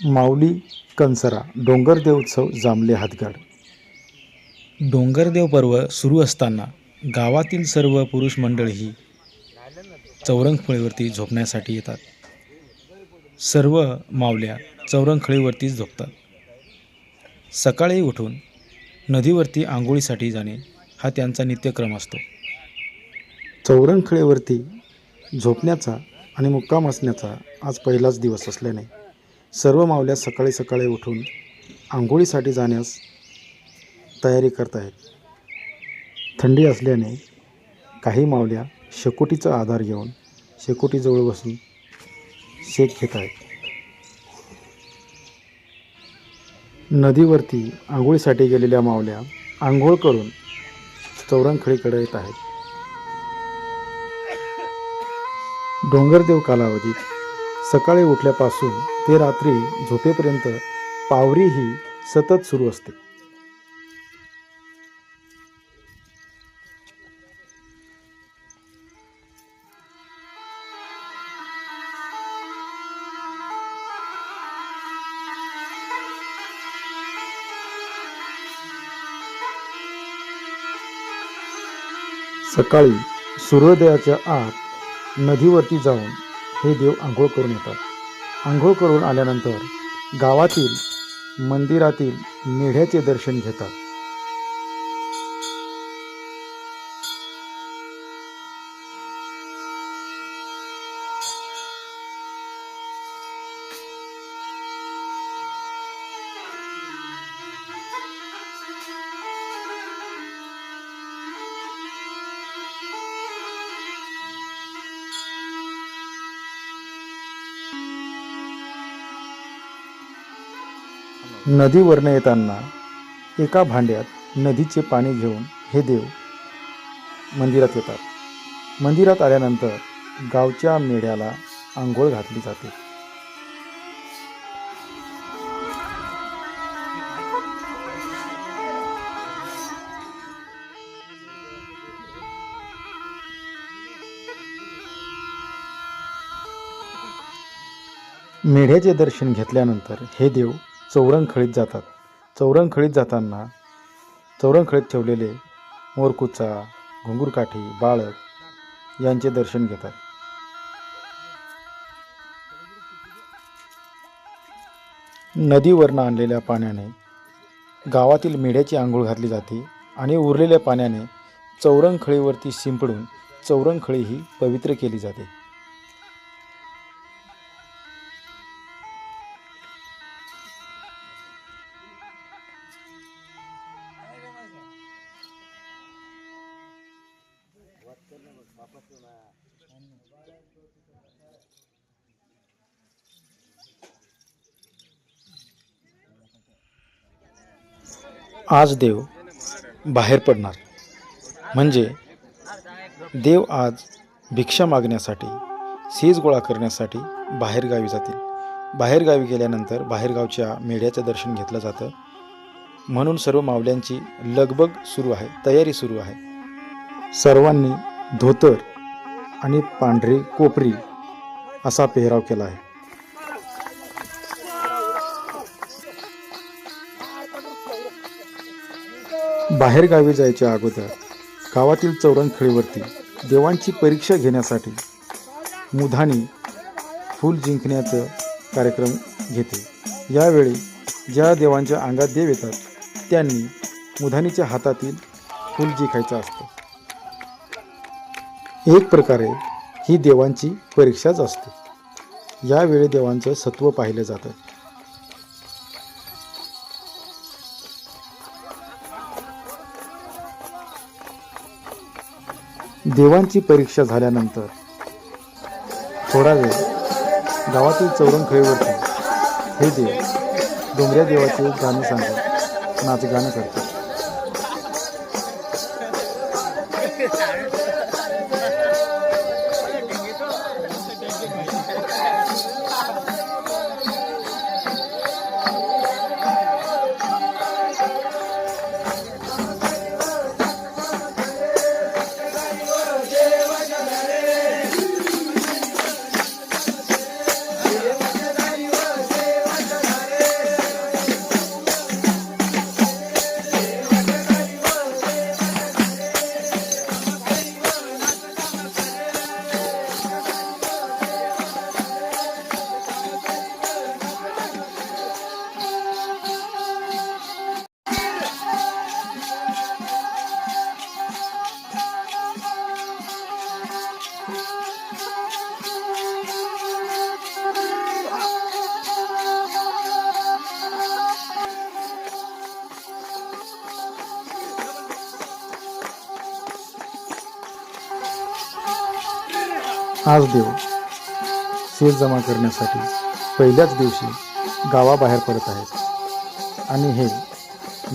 माऊली कनसरा डोंगरदेव उत्सव जामले हातगाड. डोंगरदेव पर्व सुरू असताना गावातील सर्व पुरुष मंडळी चौरंगफळीवरती झोपण्यासाठी येतात. सर्व मावल्या चौरंगखळीवरतीच झोपतात. सकाळी उठून नदीवरती आंघोळीसाठी जाणे हा त्यांचा नित्यक्रम असतो. चौरंगखेळेवरती झोपण्याचा आणि मुक्काम असण्याचा आज पहिलाच दिवस असल्याने सर्व मावल्या सकाळी सकाळी उठून आंघोळीसाठी जाण्यास तयारी करत आहेत. थंडी असल्याने काही मावल्या शेकोटीचा आधार घेऊन शेकोटीजवळ बसून शेक घेत आहेत. नदीवरती आंघोळीसाठी गेलेल्या मावल्या आंघोळ करून चौरंगखळीकडे येत आहेत. डोंगरदेव कालावधीत सकाळी उठल्यापासून ते रात्री झोपेपर्यंत पावरी ही सतत सुरू असते. सकाळी सूर्योदयाच्या आत नदीवरती जाऊन हे देव आंघोळ करून येतात. आंघोळ करून आल्यानंतर गावातील मंदिरातील मेढ्याचे दर्शन घेतात. नदीवरनं येताना एका भांड्यात नदीचे पाणी घेऊन हे देव मंदिरात येतात. मंदिरात आल्यानंतर गावच्या मेढ्याला आंघोळ घातली जाते. मेढ्याचे दर्शन घेतल्यानंतर हे देव चौरंगखळीत जातात. चौरंगखळीत जाताना चौरंगखळीत ठेवलेले मोरकुचा घुंगुरकाठी बाळक यांचे दर्शन घेतात. नदीवरनं आणलेल्या पाण्याने गावातील मेढ्याची आंघोळ घातली जाते आणि उरलेल्या पाण्याने चौरंगखळीवरती शिंपडून चौरंगखळी ही पवित्र केली जाते. आज देव बाहेर पडणार. म्हणजे देव आज भिक्षा मागण्यासाठी सीज गोळा करण्यासाठी बाहेरगावी जातील. बाहेरगावी गेल्यानंतर बाहेरगावच्या मेढ्याचं दर्शन घेतलं जातं. म्हणून सर्व मावल्यांची लगबग सुरू आहे तयारी सुरू आहे. सर्वांनी धोतर आणि पांढरी कोपरी असा पेहराव केला आहे. बाहेरगावी जायच्या अगोदर गावातील चौरंगखेळीवरती देवांची परीक्षा घेण्यासाठी मुधानी फूल जिंकण्याचं कार्यक्रम घेते. यावेळी ज्या देवांच्या अंगात देव येतात त्यांनी मुधानीच्या हातातील फूल जिंकायचं असतं. एक प्रकारे ही देवांची परीक्षाच असते. यावेळी देवांचं सत्व पाहिलं जातं. देवांची परीक्षा झाल्यानंतर थोडा वेळ गावातील चौरंगखेळीवरती हे देव डोंगऱ्या देवाचे गाणे सांगत नाचगाणं करतात. आज देव शेत जमा करण्यासाठी पहिल्याच दिवशी गावाबाहेर पडत आहेत. आणि हे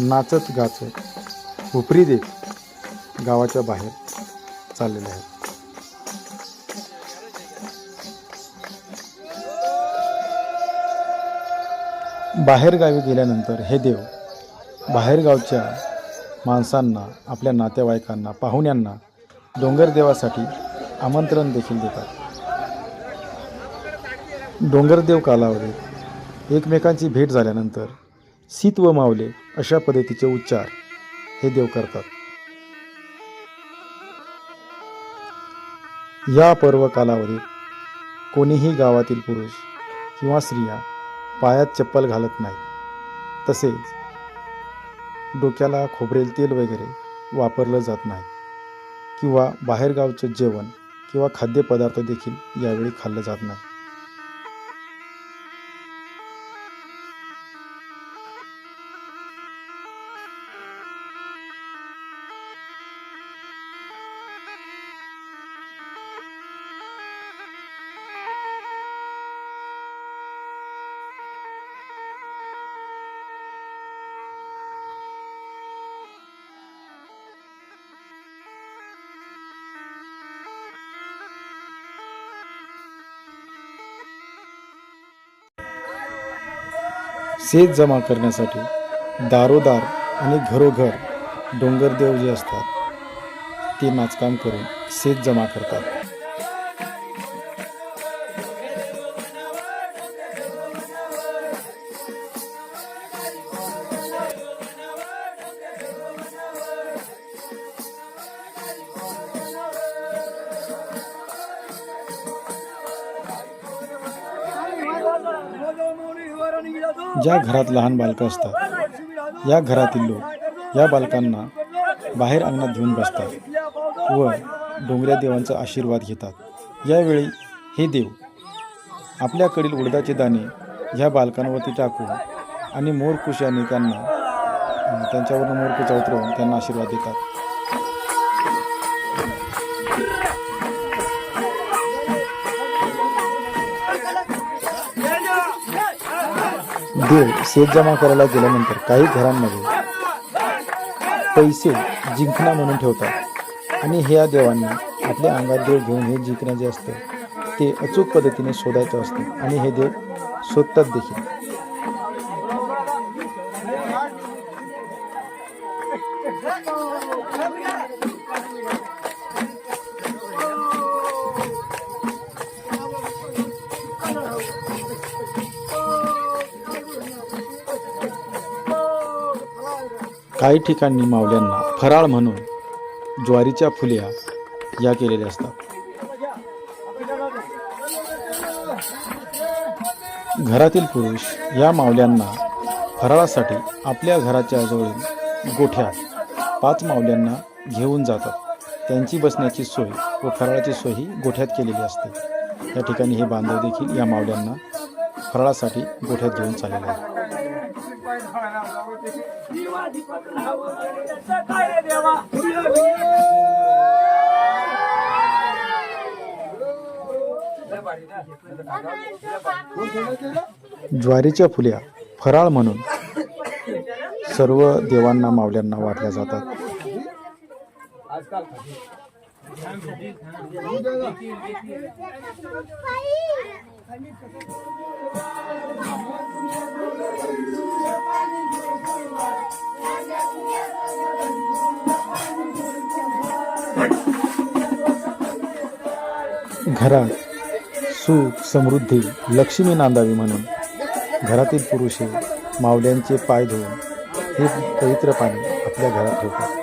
नाचत गाचत उपरी देत गावाच्या बाहेर चाललेले आहेत. बाहेरगावी गेल्यानंतर हे देव बाहेरगावच्या माणसांना आपल्या नातेवाईकांना पाहुण्यांना डोंगरदेवासाठी आमंत्रण देखील देतात. डोंगरदेव कालावधीत एकमेकांची भेट झाल्यानंतर सीत व मावले अशा पद्धतीचे उच्चार हे देव करतात. या पर्व कालावधीत कोणीही गावातील पुरुष किंवा स्त्रिया पायात चप्पल घालत नाहीत. तसेच डोक्याला खोबरेल तेल वगैरे वापरलं जात नाही किंवा बाहेरगावचं जेवण किंवा खाद्यपदार्थ देखील यावेळी खाल्लं जात नाही. शेत जमा करण्यासाठी दारोदार आणि घरोघर डोंगरदेव जे असतात ते नाचकाम करून शेत जमा करतात. ज्या घरात लहान बालकं असतात या घरातील लोक या बालकांना बाहेर अंगणात घेऊन बसतात व डोंगऱ्या देवांचा आशीर्वाद घेतात. यावेळी हे देव आपल्याकडील उडदाचे दाणे ह्या बालकांवरती टाकून आणि मोरकुशाने त्यांना अं, त्यांच्यावरून मोरकुचा उतरवून त्यांना आशीर्वाद देतात. देव शेत जमा करायला गेल्यानंतर काही घरांमध्ये पैसे जिंकणा म्हणून ठेवतात. आणि ह्या देवांनी आपल्या अंगात देव घेऊन हे जिंकणं जे असतं ते अचूक पद्धतीने शोधायचं असतं. आणि हे देव शोधतात देखील. काही ठिकाणी मावल्यांना फराळ म्हणून ज्वारीच्या फुल्या या केलेल्या असतात. घरातील पुरुष या मावल्यांना फराळासाठी आपल्या घराच्या जवळील गोठ्यात पाच मावल्यांना घेऊन जातात. त्यांची बसण्याची सोय व फराळाची सोय ही गोठ्यात केलेली असते. या ठिकाणी हे बांधव देखील या मावल्यांना फराळासाठी गोठ्यात घेऊन चाललेले आहेत. ज्वारीच्या फुल्या फराळ म्हणून. सर्व देवांना मावल्यांना वाटल्या जातात. घरात सुख समृद्धी लक्ष्मी नांदावी म्हणून घरातील पुरुष मावल्यांचे पाय धुवून हे पवित्र पाणी आपल्या घरात ठेवतात.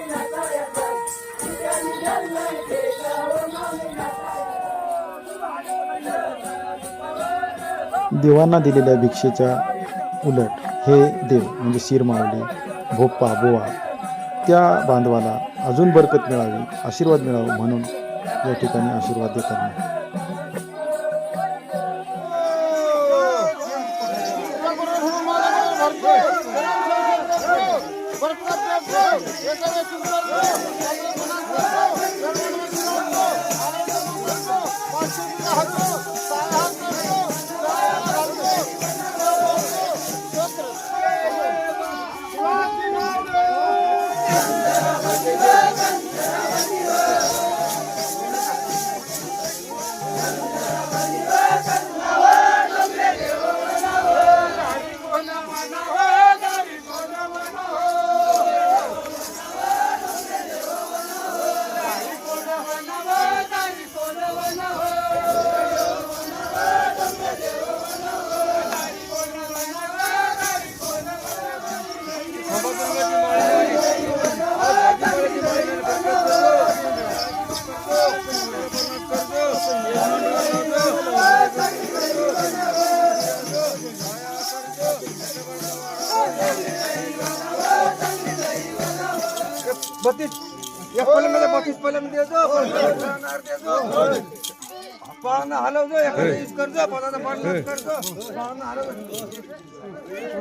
देवांना दिलेल्या भिक्षेच्या उलट हे देव म्हणजे शिरमावली भोप्पा बोवा त्या बांधवाला अजून बरकत मिळावी आशीर्वाद मिळावा म्हणून या ठिकाणी आशीर्वाद देतात. बत्तीस एक पलंगाला बत्तीस पलंग देतो देतो पाहणं हलवतो एखादं वीस करतो पदाचा पन्नास करतो. पाहणं हलवतो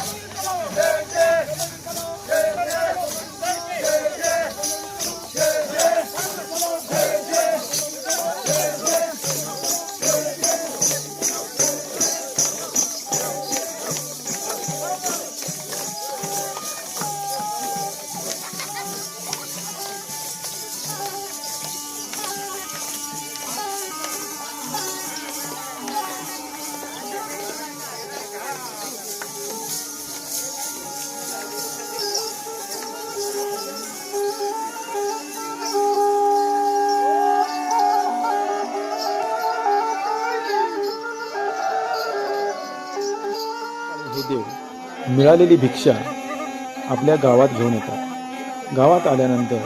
मिळालेली भिक्षा आपल्या गावात घेऊन येतात. गावात आल्यानंतर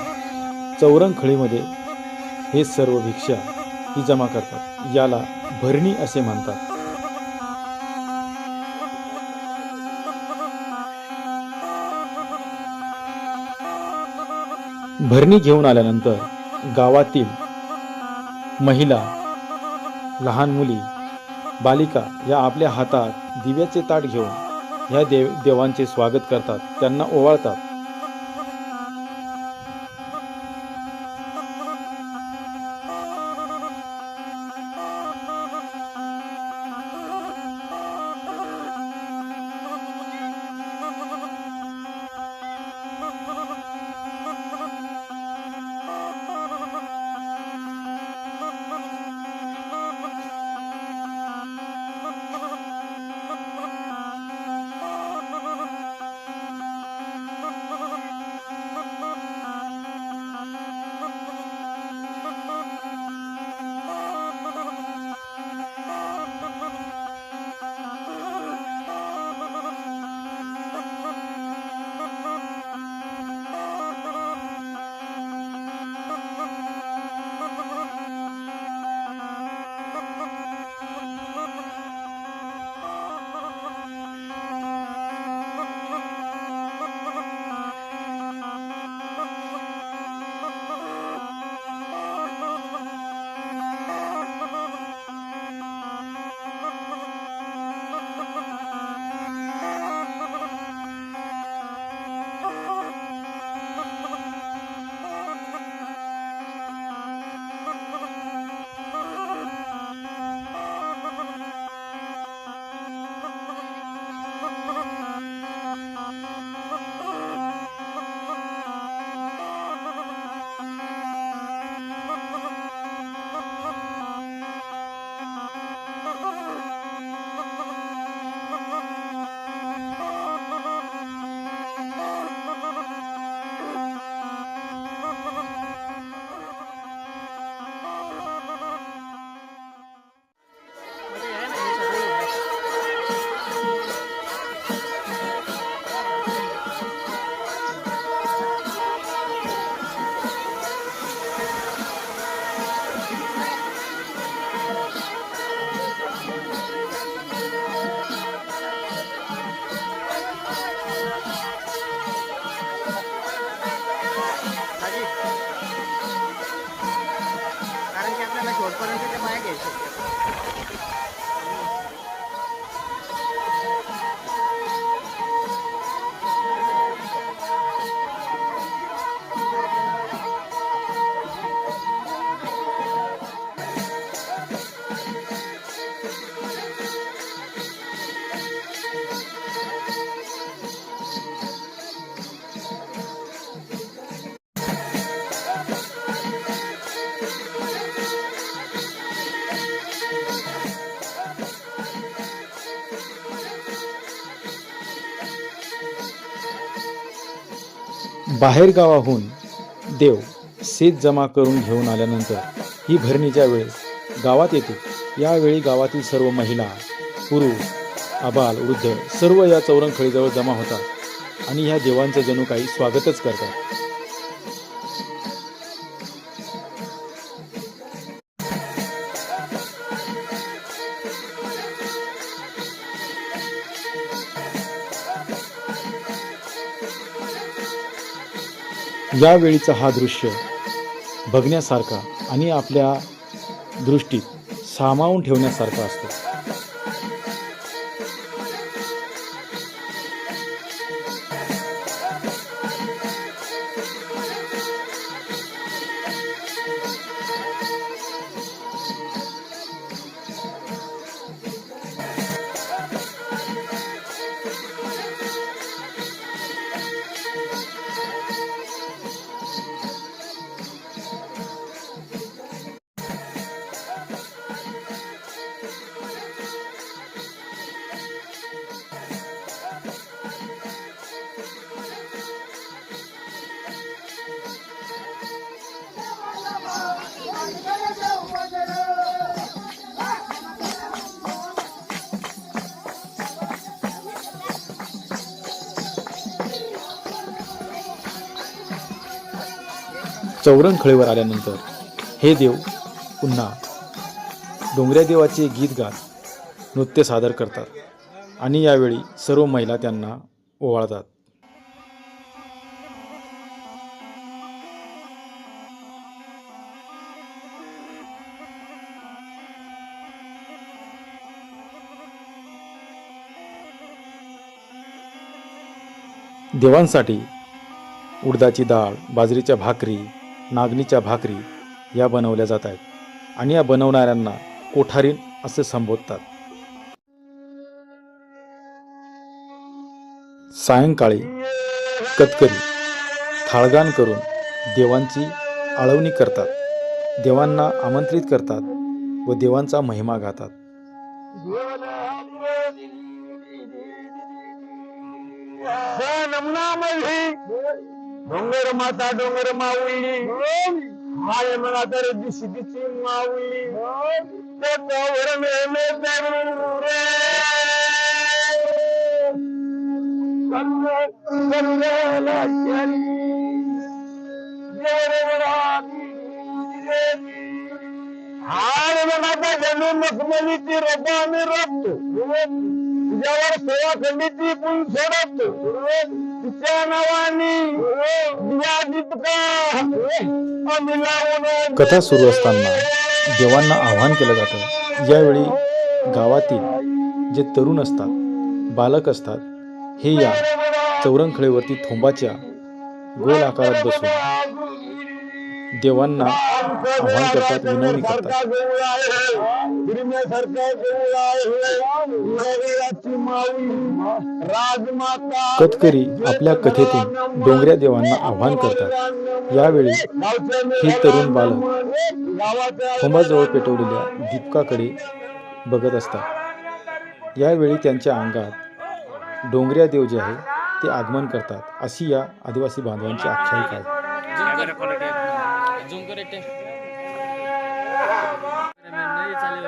चौरंगखळीमध्ये हे सर्व भिक्षा ही जमा करतात. याला भरणी असे म्हणतात. भरणी घेऊन आल्यानंतर गावातील महिला लहान मुली बालिका या आपल्या हातात दिव्याचे ताट घेऊन या देव देवांचे स्वागत करतात त्यांना ओवाळतात. बाहेर गावाहून देव शेत जमा करून घेऊन आल्यानंतर ही भरणीच्या वेळेस गावात येते. यावेळी गावातील सर्व महिला पुरुष आबाल वृद्ध सर्व या चौरंगखळीजवळ जमा होतात आणि ह्या देवांचं जणू काही स्वागतच करतात. यावेळीचा हा दृश्य बघण्यासारखा आणि आपल्या दृष्टीत सामावून ठेवण्यासारखा असतो. चौरंगखळीवर आल्यानंतर हे देव पुन्हा डोंगऱ्या देवाचे गीत गात नृत्य सादर करतात आणि यावेळी सर्व महिला त्यांना ओवाळतात. देवांसाठी उडदाची डाळ बाजरीच्या भाकरी नागलीच्या भाकरी या बनवल्या जात आहेत. आणि या बनवणाऱ्यांना कोठारीन असे संबोधतात. सायंकाळी कतकरी थाळगान करून देवांची आळवणी करतात. देवांना आमंत्रित करतात व देवांचा महिमा गातात. नमुनामध्ये डोंगर माता डोंगर माऊली माय म्हणा तर दिशी दिशी माऊली त्याच्यावर मेले तरुण रे. कल्ल- कल्ल्याला केली. देवरानी देवी. हाड मनाचा जणू मखमलीची रबाने रबतो तुझ्यावर सेवा खंडीची पण सोडतो तिच्या नावाने दिवा दीपका आम्ही लावून कथा सुरू असताना देवांना आवाहन केलं जातं. यावेळी गावातील जे तरुण असतात बालक असतात हे या चौरंखळीवरती थोंबाच्या गोल आकारात बसून देवांना आवाहन करतात विनवणी करतात. कतकरी आपल्या कथेतून डोंगऱ्या देवांना आवाहन करतात. यावेळी हे तरुण बालक थोंबाजवळ पेटवलेल्या दीपकाकडे बघत असतात. यावेळी त्यांच्या अंगात डोंगऱ्या देव जे आहे ते आगमन करतात अशी या आदिवासी बांधवांची आख्यायिका आहे. झूम कर एकटे नाही चालेल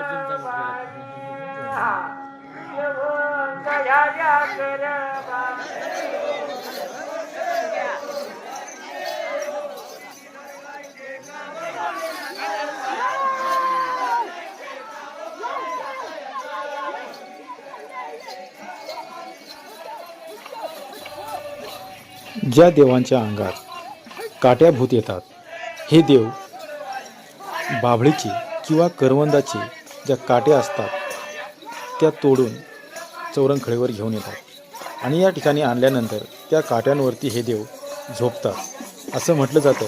ज्या देवांच्या अंगात काट्याभूत येतात हे देव बाभळीची किंवा करवंदाचे ज्या काट्या असतात त्या तोडून चौरंगखळीवर घेऊन येतात आणि या ठिकाणी आणल्यानंतर त्या काट्यांवरती हे देव झोपतात. असं म्हटलं जातं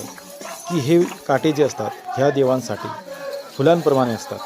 की हे काटे जे असतात ह्या देवांसाठी फुलांप्रमाणे असतात.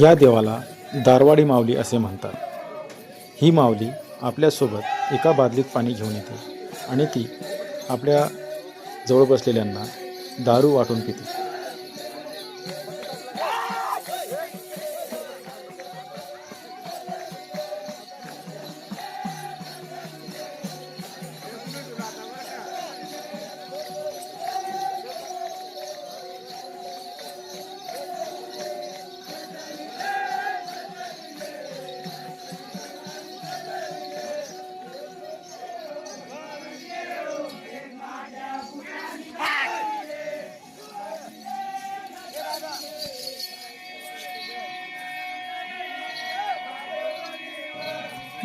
या देवाला दारवाडी माऊली असे म्हणतात. ही माऊली आपल्यासोबत एका बादलीत पाणी घेऊन येते आणि ती आपल्या जवळ बसलेल्यांना दारू वाटून पिते.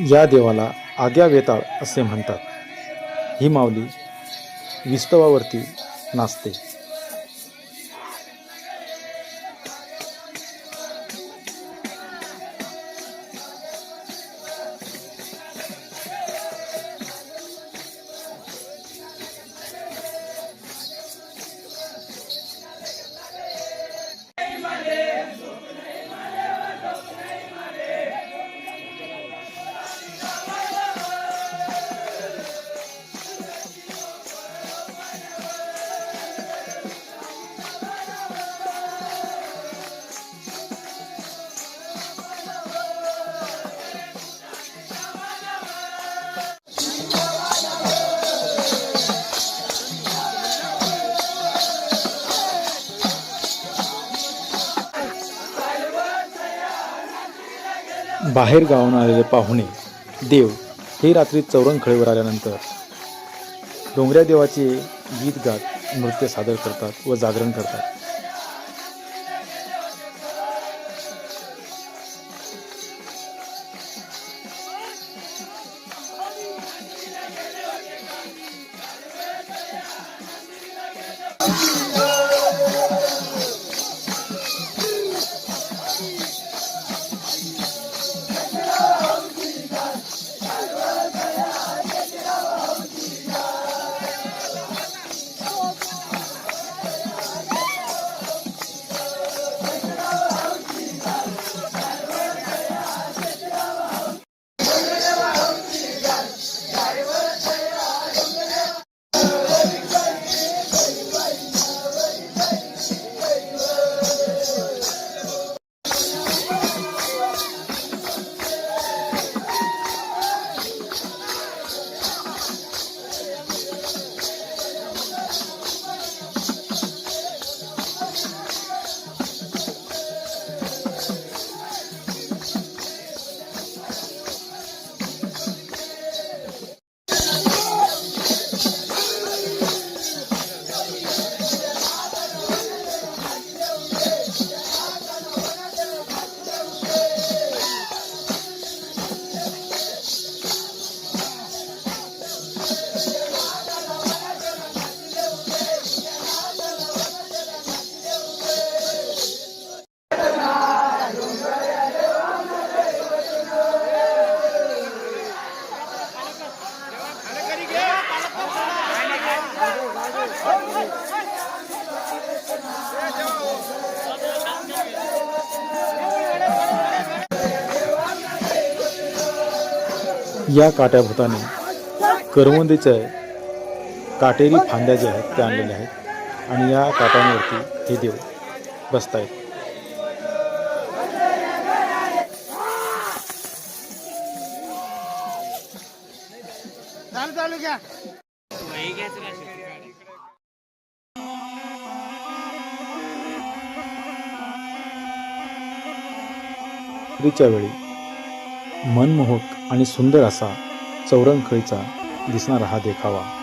या देवाला आग्या वेताळ असे म्हणतात. ही माऊली विस्तवावरती नाचते. बाहेर गावाहून आलेले पाहुणे देव हे रात्री चौरंगखळीवर आल्यानंतर डोंगऱ्या देवाचे गीत गात नृत्य सादर करतात व जागरण करतात. या काट्याभूताने करवंदीच्या काटेरी फांद्या ज्या आहेत त्या आणलेल्या आहेत. आणि या काट्यांवरती हे देव का रात्रीच्या वेळी मनमोहक आणि सुंदर असा चौरंगखळीचा दिसणारा हा देखावा.